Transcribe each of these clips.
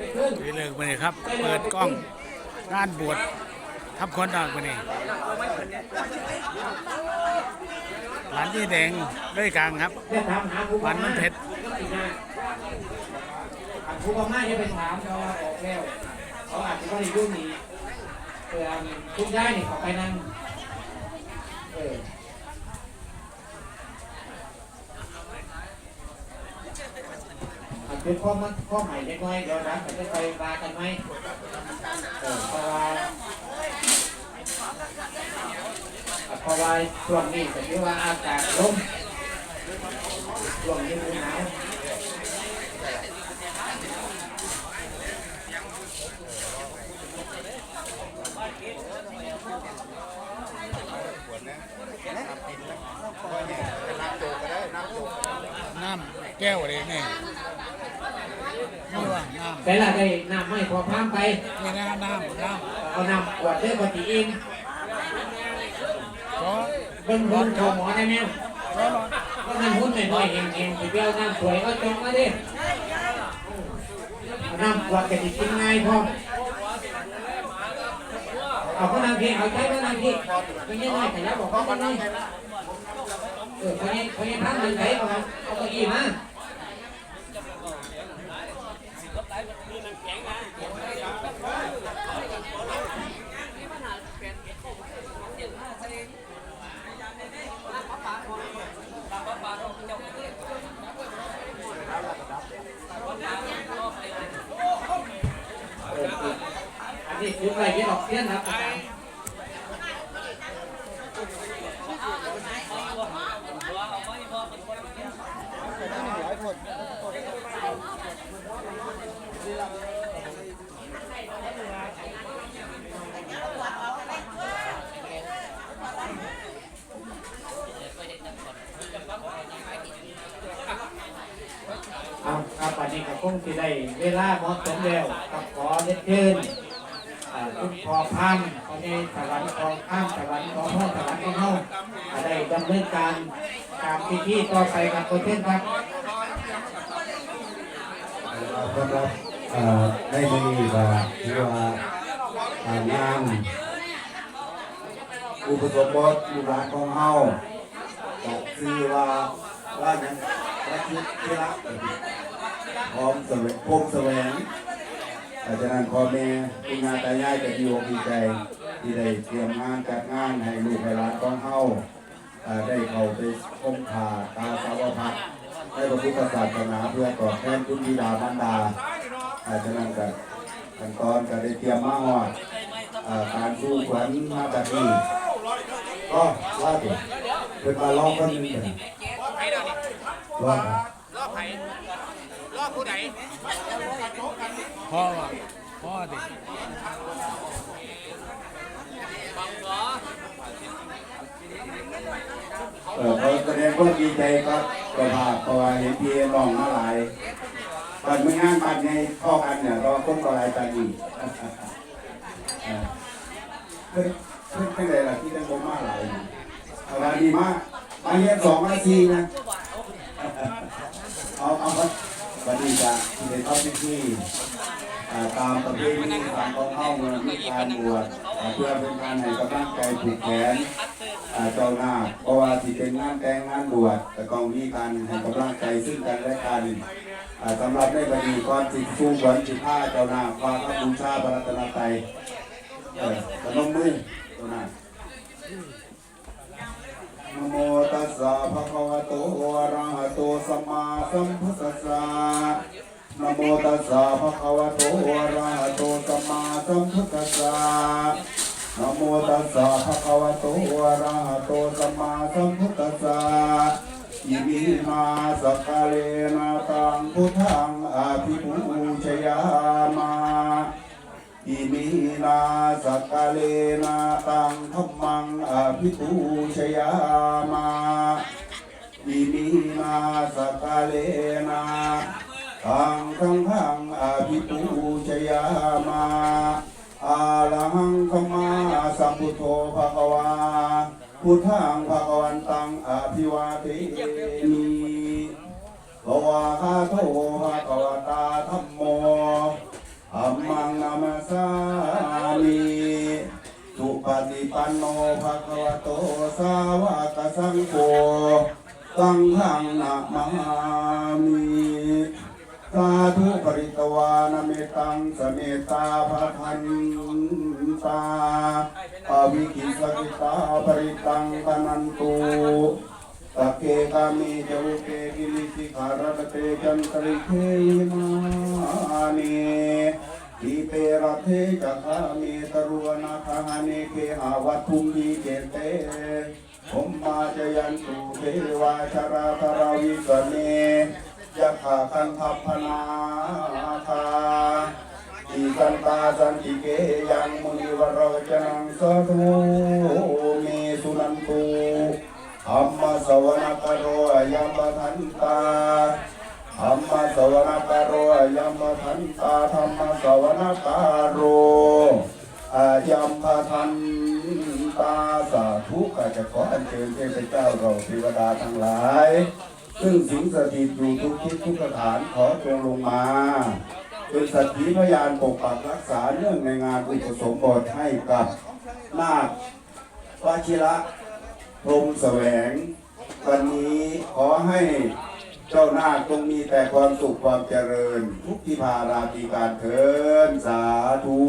นี่เลยมาเลยครับ เปิดกล้องงานบวชทับคนดอกมานี่หลานที่แดงด้วยกลางครับเพื่อถามหวันมันเผ็ดผู้ประมาจะไปถามเขาว่าออกแล้วเขาอาจจะไม่ได้ยุ่งนี้เพื่อทุกได้นี่เขาไปนั่งเอออาจ เป็นข้อมันข้อใหม่เล็กน้อยเดี๋ยวนะจะได้ไปบากันไหมเออเพราะว่าเพราะว่าช่วงนี้ก็ถือว่าอากาศลมช่วงนี้หนาวน้ำแก้วอะไรนี่นี่ว่าน้ แต่ละได้น้ำไม่พอพามไปำนี่นะน้ำน้เอาน้ำขวดได้ปฏิเองำก็เบิ่งหุ่นเขาหมอได้ไหมก็รอก็นั่นหุ่นหน่อยๆเองๆสิเปรี้ยวน้ำสวยก็จงมาดิเอาน้ำขวดก็สิกินง่ายพอเอาพนังพี่เอาใจพนังพี่ไม่ใช่น้อยแต่แล้วบอกเขาไม่น้อยเออคนนี้คนนี้ท่านหนึ่งไหนเอาเอาเก้าอี้มา อันนี้คืออะไรที่ออกเสี้ยนครับอาจารย์เอาครับวันนี้ก็คงที่ได้เวลาเหมาะสมแล้วกับขอเล็ดเชิญ พอพันตอนสวรรค์ของข้ามสวรรค์ของพ่อสวรรค์ของเฮาอ่าได้ดำเนินการตามพิธีต่อไปกับคนเช่นครับสำหรับเอ่อในมือนี้ก็ถือว่าางานอุปสมบทลูกหลาของเฮาก็คือว่าว่าหยังพรักยุทธิรักพร้อมแสวงพรมแสวง อาจารย์พ่อแม่คุณงาตายายก็ดีอกดีใจ ที่ได้เตรียมงานจัดงานให้ลูกให้หลานของเฮาอ่าได้เข้าไปชมผ่าตาสาวพัดในพระพุทธศาสนาเพื่อตอบแทนคุณบิดามารดาอาจารย์ก็ขั้นตอนก็ได้เตรียมมาหอดการสู้ขวัญมาจากนี้ก็ว่าเถอะเป็นมาลองคนหนึงเถอะว่าเถอะ พ่อว่าพ่อดิเออเขาแสดงความดีใจครับประภาพเพราะว่าเห็นพี่น้องมาหลายตอนไมืองานบัดในพ่อกันเนี่ยเราคนก็หลายตาดีเออเพิ่นเพิ่นเป็นไรล่ะที่ได้บ่มาหลายเอาละดีมากมาเรียนสองนาทีนะเอาเอาไปวันนี้จะที่ได้ทำพิธีอ่ ตามประเพณีทางของเข้าเมืองที่การบวชเพื่อเป็นการให้กำลังใจผูกแขนเจ้าหน้าเพราะว่าที่เป็นงานแต่งงานบวชแต่ก็มีการให้กำลังใจซึ่งกันและกันสำหรับในบัดนี้ก่อนสิฟูขวัญสิผ้าเจ้าหน้าฟ้าพระบูชาพระรัตนตรัยเออพนมมือเจ้าหน้านะโมตัสสะภะคะวะโตอะระหะโตสัมมาสัมพุทธัสสะ นะโมตัสสะภะคะวะโตอะระหะโตสัมมาสัมพุทธัสสะนะโมตัสสะภะคะวะโตอะระหะโตสัมมาสัมพุทธัสสะอิมินาสกกาเลนะตังพุทธังอภิปูชยามาอิมินาสักกาเลนาตังธัมมังอภิปูชยามาอิมินาสักกาเลนา ตังธังขังอภิปูชยามาอาลังขมาสัมพุทโธภะคะวา พุทธังภะคะวันตังอภิวาเทมิภวะคาโตภะคะวะตาธัมโมมิสุปฏิปันโนภะคะวะโตสาวกสังโฆสังฆังนะมามิ สาธุปริตวานเมตังสเมตาภะพันตาอวิคิสกิตาปริตังปนันตุตะเกกามิจวุเกกิลิสิขารตเตจันตริเทมานีทีเปรเทจักามิตรุวนาคานิเคหาวัตุมีเจเตผมมาจยันตุเทวาชราภราวิสเน ยะขาคันทัพพนาคาอิสันตาสันติเกยังมุนิวรจังสะทุเมสุนันตุธรรมสวนากโรยัมปทันตาธรรมสวนากโรยัมปทันตาธรรมสวนากโรอายัมปทันตาสาธุข้าจะขออัญเชิญเทพเจ้าเราเทวดาทั้งหลาย ซึ่งสิงสถิตอยู่ทุกทิศทุกสถานขอจงลงมาเป็นสักขีพยานปกปักรักษาเนื่องในงานอุปสมบทให้กับนาควชิระพรมแสวง วันนี้ขอให้เจ้านาคจงมีแต่ความสุขความเจริญ ทุกที่พาราตีการเทินสาธุ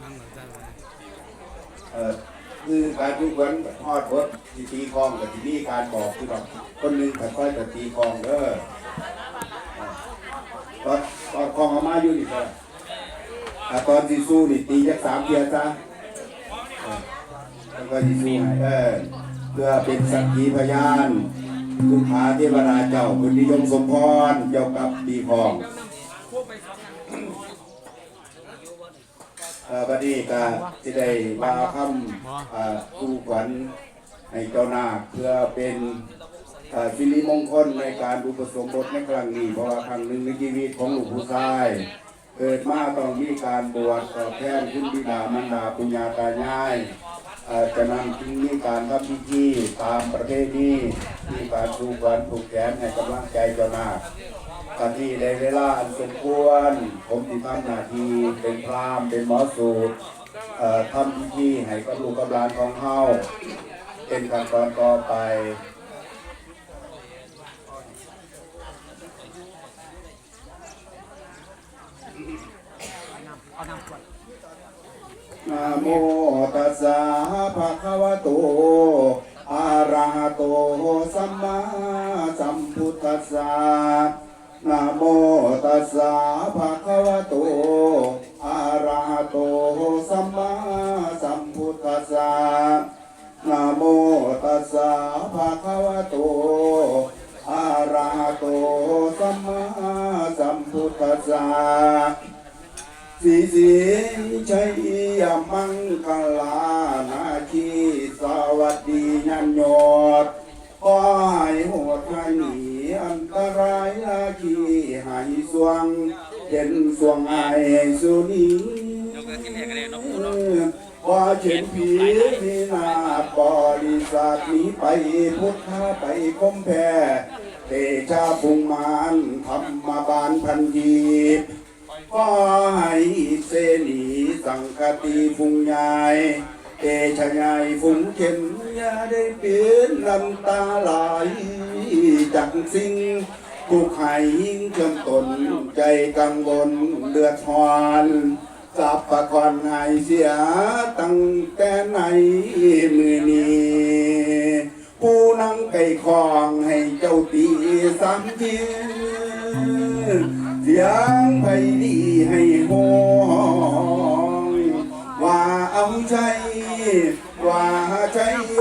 นั่งหลังจากนั้น เอ่อคือ การทุกวันทอดบดทีตีคลองกับที่นี่การบอกคือแบบคนหนึ่งค่อยๆจะตีคลองเด้อตอนตอนคลองเอามาอยู่นี่ก็อะตอนที่สู้นี่ตีจักสามเทียซะเออแล้วก็ที่สู้เออเพื่อเป็นสักขีพยานคุณพาเทวดาเจ้าคุณนิยมสมพรเจ้ากับตีคลอง เอ่อบัดนี้ก็ที่ได้มาคำอ่าคู่ขวัญให้เจ้านาคเพื่อเป็นอ่าสิริมงคลในการอุปสมบทในครั้งนี้เพราะว่าครั้งหนึ่งในชีวิตของหลูกผู้ชาย เกิดมาต้องมีการบวชตอบแทนคุณบิดามารดาปุญญาตายายอ่าจะนำจึงมีการทำพิธีตามประเพณีมีการถูกขวัญถูกแขนให้กำลังใจเจ้านาค กะที่ในเวลาอันสมควร ผมที่ทำหน้าที่เป็นพรามเป็นหมอสูตรทำพิธีให้กับลูกกับหลานของเฮาเป็นขั้นตอนต่อไปนะโมตัสสะภะคะวะโตอะระหะโตสัมมาสัมพุทธัสสะ นะโมตัสสะภะคะวะโต อะระหะโต สัมมาสัมพุทธัสสะนะโมตัสสะภะคะวะโต อะระหะโต สัมมาสัมพุทธัสสะสีสีชัยยมังคลานาคีสวัสดียันยอดขอให้หัวใจ อันตรายอาคีหายสวงเห็นสวงไอสุนีว่าเช่นผีที่นาบริษัทนี้ไปพุทธาไปคมแพ่เตชาบุงมานธรรมบาลพันธีขอให้เสนีสังคติฟุงใหญ่ เตชะใหญ่ฟุงเข็มยาได้เปลี่ยนน้ำตาไหลจากสิ่งผู้ไข่ยิ่งเคลื่อนตนใจกังวลเลือดหอนสับประคอนให้เสียตั้งแต่ไหนมือนี้ผู้นั่งไก่คองให้เจ้าตีสามทีเสียงไพดีให้โหองว่าเอาใจ วาใจโย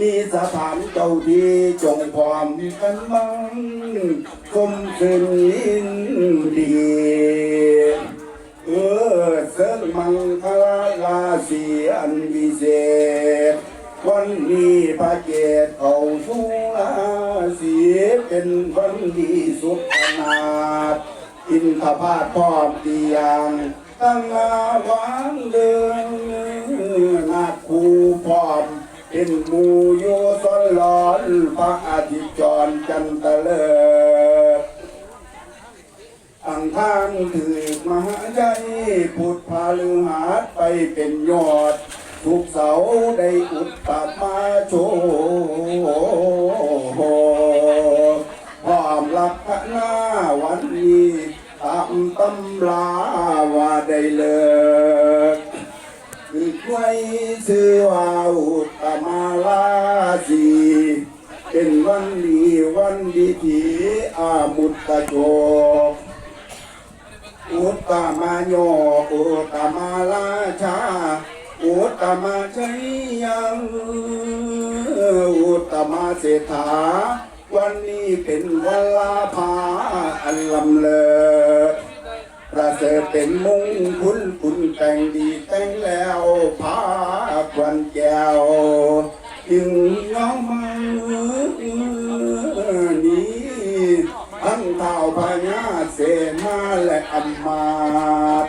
มีสถานเจ้าที่จงพร้อมกันมั่งคมคืนยินดี เออเสริมมังคลาลาสีอันวิเศษ วันนี้พระเกศเขาสุราสีเป็นวันดีสุดขนาดอินทพาตพร้อมเตียงตั้งอาวางเดินนาคคูพร้อม เป็นมูโยสนหลอนพระอาทิตย์จรจันทร์เลิศอังคารถือมหาใจพุทธพาลือหาดไปเป็นยอด ทุกเสาได้อุตตมาโชพร้อมรับคณะวันนี้ตามตำลาว่าได้เลิก คือไว้ชื่อว่าอุตมาลาสีเป็นวันดีวันดีที่อามุตตะโจอุตมาโยอุตมาราชาอุตมาชัยยังอุตตมาเศรษฐาวันนี้เป็นวันลาภาอันลำเลิศ ประเสริฐเป็นมงคุณคุณแต่งดีแต่งแล้วพาควันแก้วจึงเงามานี้ทั้งเท่าพญาเสนาและอำมาต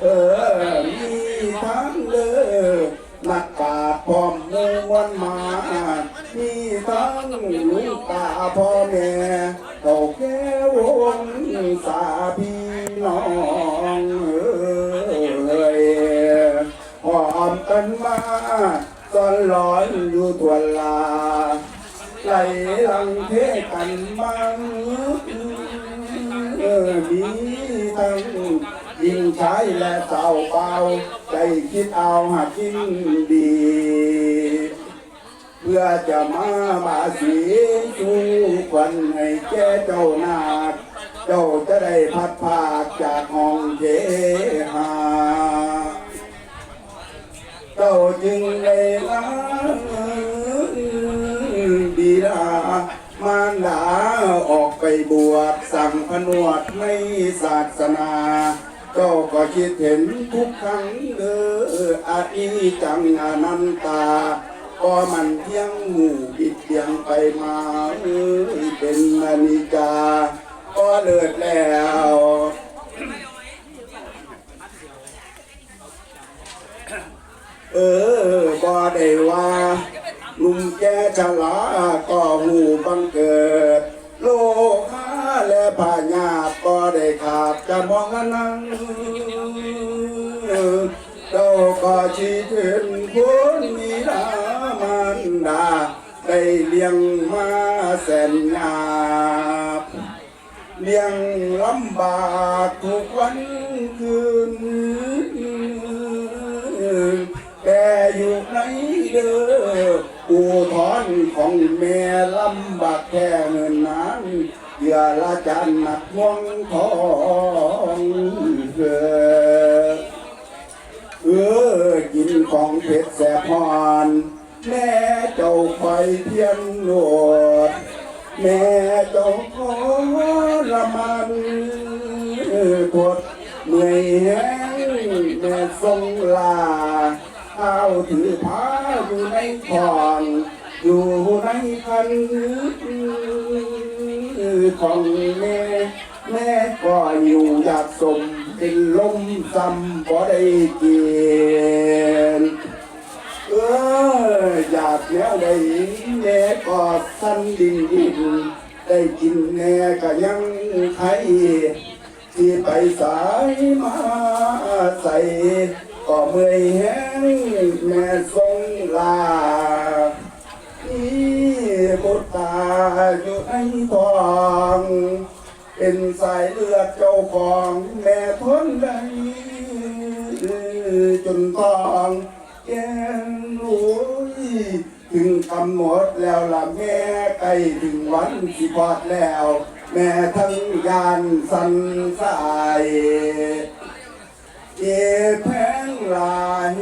เออมีทั้งเลือก ใจคิดเอาหากินดี เพื่อจะมาบาสีสู้ควันให้แก่เจ้านาคเจ้าจะได้พัดพากจากห้องเทหาเจ้าจึงได้ลาบิดามารดาออกไปบวชสั่งผนวดในศาสนา เจ้าก็คิดเห็นทุกครั้งเด้ออาอีจังอนันตา ก็มันเที่ยงหมู่ผิดเที่ยงไปมาเอ้ยเป็นอนิจจาก็เลิศแล้วเออบ่ได้ว่าหนุ่มแก่ชราก็หูบังเกิด โลก และพาญาก็ได้ขาดจะมองอันนั้นเจ้าก็ชีถึงคุณมีดามันดา ได้เลี้ยงมาแสนยากเลี้ยงลำบากทุกวันคืน แต่อยู่ไหนเด้ออูทอนของแม่ลำบากแค่เงินนั้น เหยื่อละจันหนักห่วงทองเออเออกินของเผ็ดแสบพอนแม่เจ้าคอยเพียนโหนดแม่เจ้าขอละมันทดเมื่อยแห้งแม่ทรงลาข้าถือผ้าอยู่ในคองอยู่ในคัน ของแม่แม่ก็อยู่อยากสมเป็นลมซ้ำบ่ได้เกินเอออยากแล้วได้แน่ก็สั้นดินดินได้กินแน่ก็ยังไข่เจสิไปสายมาใส่ก็เมื่อยแห้งแม่ทรงลา นี่บุตาอยู่ในทองเป็นสายเลือดเจ้าของแม่ทนได้จนต้องแกงลุยถึงกำหนดแล้วล่ะแม่ใกล้ถึงวันสิพอดแล้ว แม่ทั้งยานสันสายเจ็บแพงลาย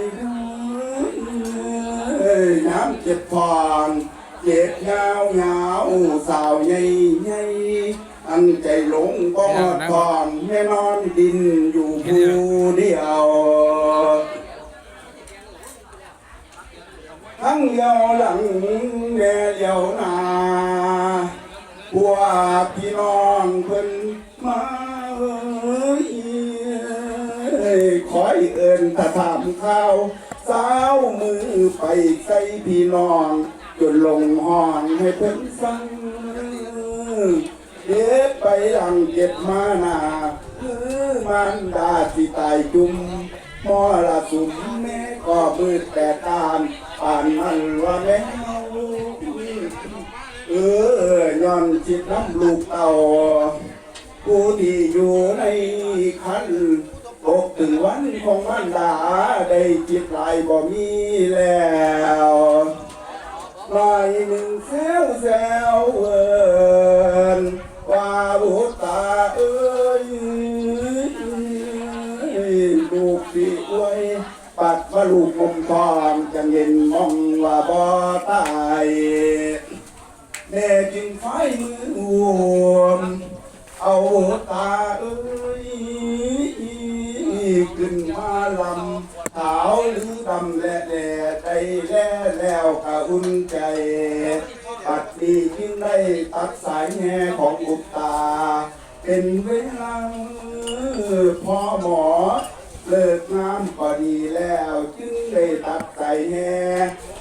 น้ำเจ็บพอง เจ็บยาวยาวสาวใหญ่ใหญ่อันใจหลงบ่ทองแม่นอนดินอยู่ผู้เดียวทั้งเดียวหลังแม่เดียวหนาพวกพี่น้องเพิ่นมาเอ้ยคอยเอินถ้าถามข้าวสาวมือไปใส่พี่น้อง จนลงห้องให้เพิ่นฟังเด็บไปหลังเก็บมาหนาคือมันดาสิตายจุ่มมอละสุมแม่ก็มืดแต่ตามป่านนั้นว่าแม่เมาเออย้อนจิตน้ำลูกเต่าผู้ที่อยู่ในคันตกถึงวันของมันดาได้จิตลายบ่มีแล้ว ลายหนึ่งแซวแซวเอินว่าบุตาเอ้ยลูกสิอวยปัดว่าลูกอมทองจังเย็นมองว่าบ่ตายแม่จึงไฟมือรวมเอาตาเอ้ยขึ้นมาลำ ขาวหรือดำและแดดใจแล่แล้วกะอุ่นใจ ปัดดีจึงได้ตัดสายแห่ของอุปตา เป็นเวลาพอหมอ เลิกงานพอดีแล้ว จึงได้ตัดสายแห่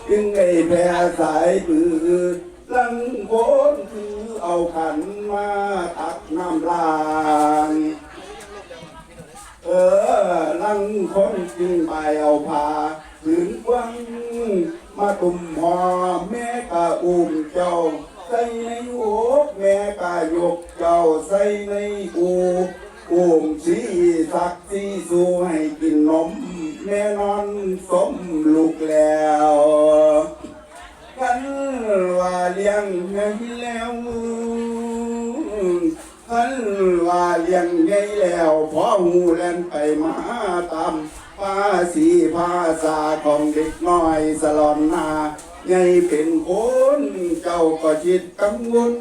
จึงได้แพ้สายปืนลังโคนคือเอาขันมาตักน้ำลาง เออลังคนจึงไปเอาผ้าผืนกว้างมาตุ่มหอแม่กะอุ้มเจ้า ใส่ในอกแม่กะยกเจ้าใส่ในอูอุ้มสีสักสีสู้ให้กินนมแม่นอนสมลูกแล้วกันว่าเลี้ยงไงแล้วันว่าเลี้ยงไงแล้วพอหูแล่นไปมาตามภาษีภาษาของเด็กน้อยสลอนนาไงเป็นคนเจ้าก็จิตกังวล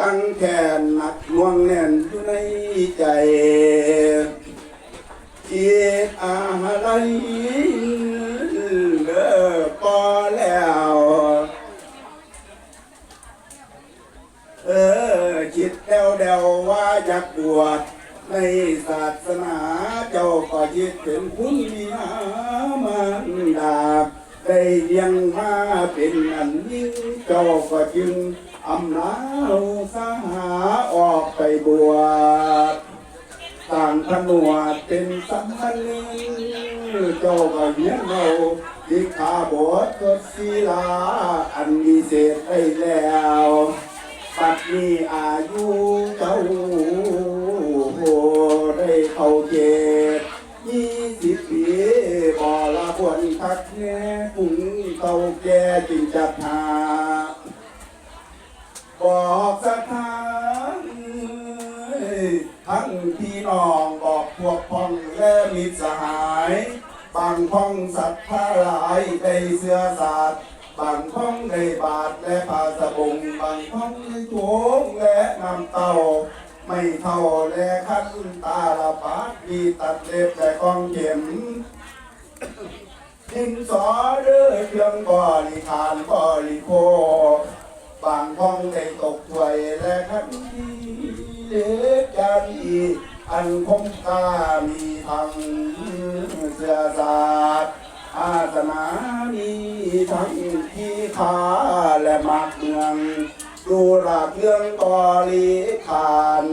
ตั้งแขนหนักหน่วงแน่นอยู่ในใจคิดอะไรเลิกพอแล้ว เออคิดเดวเดวว่าอยากบวชในศาสนาเจ้าก็คิดเป็นคุณมีหามันดาบได้เลี้ยงมาเป็นอันยิ่งเจ้าก็จึงอำลาสาหาออกไปบวชต่างผนวดเป็นสัมพันธ์เจ้าก็เหียนเราที่ขาบทก็ศีลาอันมีเศษได้แล้ว ปัดนี้อายุเจ้าโหได้เข้าเกตยี่สิบปีบ่ละควรคักแน่ปุ่งเต่าแก่จึงจะหาบอกสถานทั้งพี่น้องบอกพวกพ้องและมิตรสหาย บางพ้องสัตว์ท่าหลายได้เสื้อสาด บางพ้องได้บาทและผ้าสบงบางพ้องได้โถงและน้ำเต้า ไม่เท่าและขั้นตาละปาดมีตัดเล็บและกองเข็มดินสอเด้อเครื่องบริขารบริโค บางห้องได้ตกถ้วยและขันทีเล็กจารีอันคมค่ามีทั้งเสื้อสาด อาสนามีทั้งที่ขาและมักเมืองดูหลักเรื่องบริขาร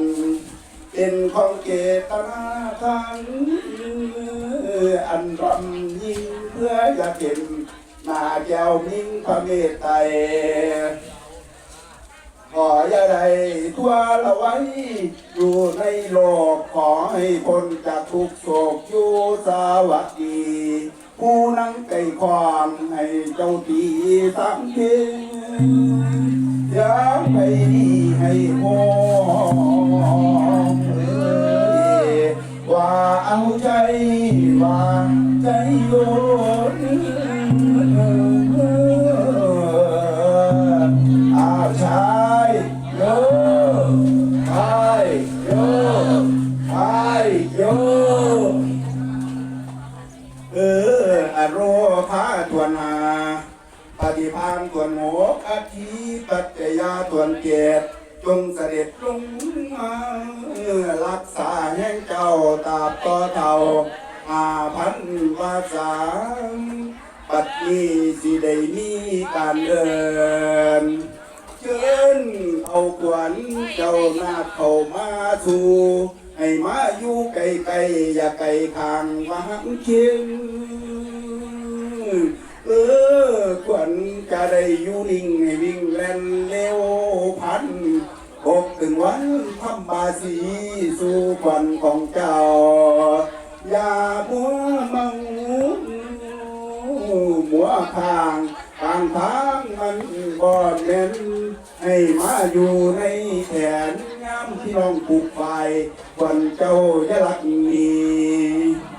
เป็นของเกตนาทางอันรำยิ่งเพื่ออยากเห็นนาแก้วมิ่งพระเมตไตรขออย่าได้ทั่วละไว้ อยู่ในโลกขอให้พ้นจากทุกโศกอยู่สวัสดี ผู้นั่งใจความให้เจ้าตีสามเทอย่าไปดีให้พองเอยว่าเอาใจวางใจโยน โรพาตวนหา ปฏิพานตวนโหกอาทิปัจจยาตวนเกตจงเสด็จลงมารักษาแห่งเจ้าตาบต่อเท่าอาพันวาสาปัดนี้สิได้มีการเดินเชิญเอาขวัญเจ้านาเข้ามาสู่ให้มาอยู่ไกลๆอย่าไกลทางวางเคียงเออขวัญ จะได้อยู่นิ่งให้วิ่งแล่นเร็วพันหกถึงวันทำบาสีสู่วัญของเจ้า อย่ามัวมังหัวทางทางทางมันบ่แม่นให้มาอยู่ในแขนงามที่น้องปลูกไฟวันเจ้าจะรักนี้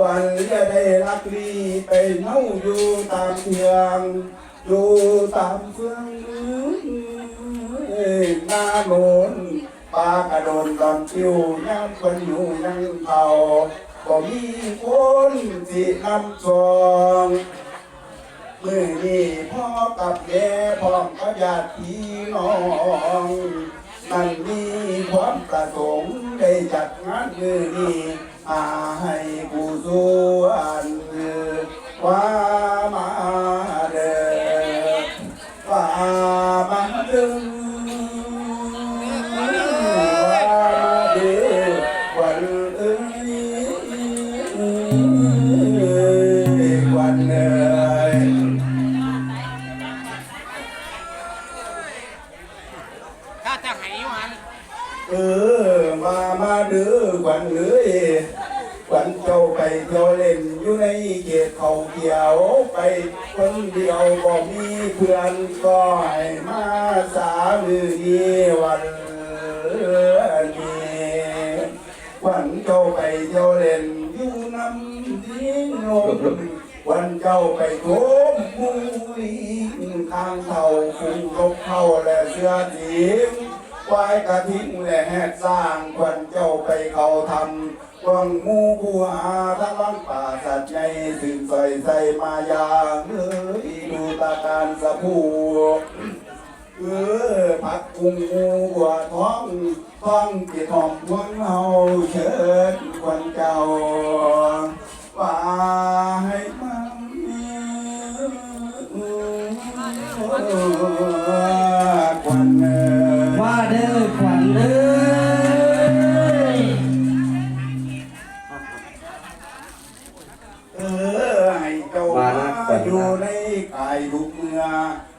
วันจะได้รักนี้ไปเน่าอยู่ตามเทียง อยู่ตามเฟืองเอ้ยหน้าโนนปากระโดนลำคิวยังคนอยู่ยังเผาก็มีคนที่นำชองมือนี้พ่อกับแม่พร้อมกับญาติพี่น้องนั่นมีความประสงค์ได้จัดงานมือนี้มาให้ผู้ส่วนว่ามา เจ้าเที่ยวเล่นอยู่ในเขตเขาเขียวไปคนเดียวบ่มีเพื่อนก็ให้มาสามือดีวันนี้วัญเจ้าไปเที่ยวเล่นอยู่น้ำที่นมวันเจ้าไปโถมมุ้ยทางเท่าฟุ้งลบเข้าและเสื้อจีมควายกระทิ้งและแหกสร้างวันเจ้าไปเขาทำ วังมูผู้หาทั้งวังป่าสัตว์ใหญ่สึงใส่ใส่มายาเอ้ยดูตาการสะพูเออพักกุ้งงูหัวท้องท้องกี่ทองพวงเฮาเชิญควันเจ้าว่าให้มันค เออให้เจ้ามาอยู่ในกายทุกเมื่อ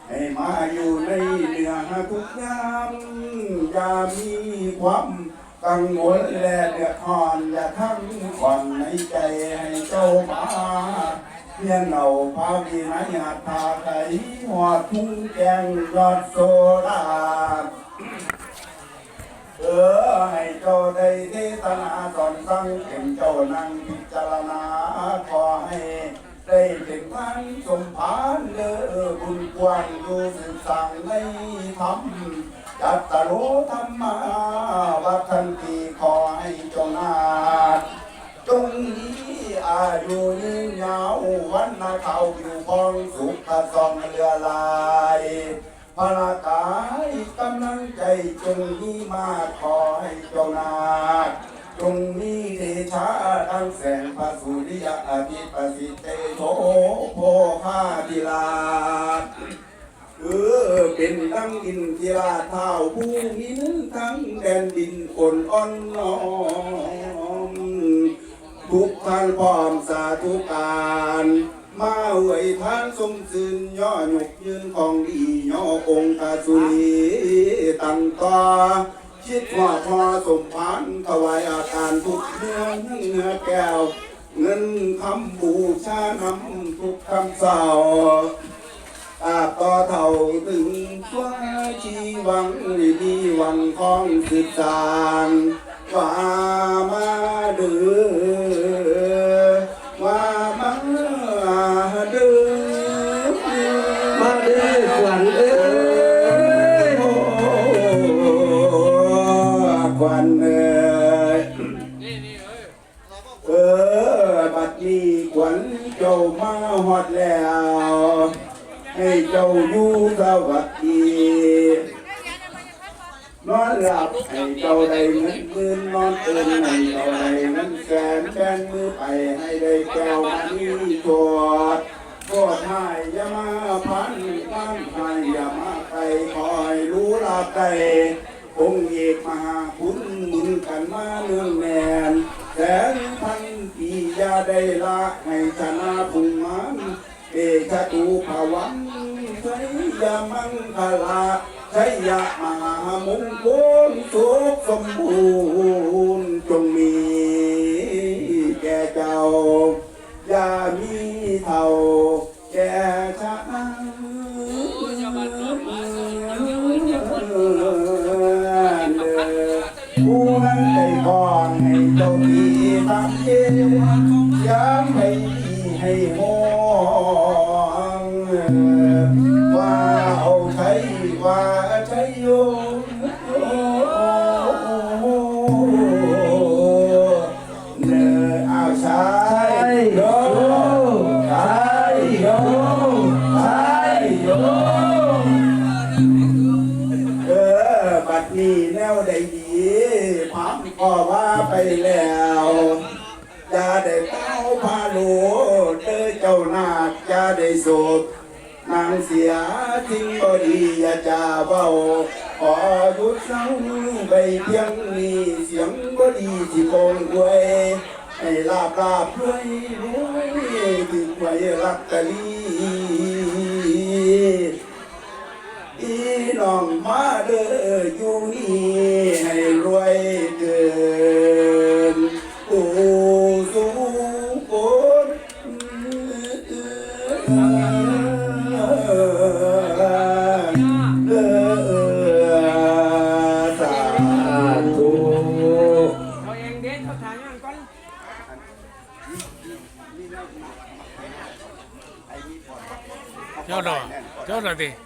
ให้มาอยู่ในเนื้อทุกยามอย่ามีความกังวลและเดือดร้อนอย่าทั้งขวัญในใจให้เจ้ามาเพียนเอาพาวีนัยหัตาไถหัวทุ่งแกงยอดโซดาเออให้เจ้าได้เทศนาสอนสั่งเข็มเจ้านั่งพิจารณา ขอให้ได้เป็นท่านสมภารเด้อบุญกว้างอยู่สืบสั่งในธรรมจัตตโรธรรมาวัฒนตีขอให้เจ้านาจงมีอายุยืนยาววันนาเขาผิวพองสุขสองเรือลายพระกายกำลังใจจงมีมาขอให้เจ้านา คจงมีเดชะดังแสงพระสุริยอาทิประสิทธิ์เตโชโพคาธิลาชเออเป็นเป็นดังอินทิราเท้าผู้หินทั้งแดนดินคนอ่อนน้อมทุกท่านพร้อมสาธุการมาอวยทานสมสืนย่อหยกยืนของดีย่อองค์ตาสุรีตั้งต่อ คิดว่าพอสมพานถวายอาการทุกเนื้อเนื้อแก้ว เงินคำบูชานำทุกคำเศร้าอาบต่อเท่าถึงฟ้าชีวังดีวังของสืบสานว่ามาเดือว่ามาเดือมาเด้อขวัญเอ้ ฮอดแล้ว ให้เจ้าอยู่สวัสดีนอนหลับให้เจ้าได้เงินหมื่นนอนตื่นให้เจ้าได้เงินแสนแบนมือไปให้ได้แก้วมันนี้โทษโทษให้อย่ามาพันมันให้อย่ามาใครคอยรู้ลาใจองค์เอกมหาคุณหมุนกันมาเนื่องแน่นแสนพัน อย่าได้ละให้ชนะภูมันเอชะตูภวันใช้ยามังคลาใช้ยามหามงคลสุขสมบูร จ้านาคจะได้โศกนางเสียทิ้งบดีอย่าจ่าเบาขอหยุดเศร้าไปเพียงนี้เสียงบดีที่โกงไว้ให้ลาบลาบด้วยด้วยถึงไว้รักกะลีอีน้องมาเด้ออยู่นี่ให้รวยเกิน เ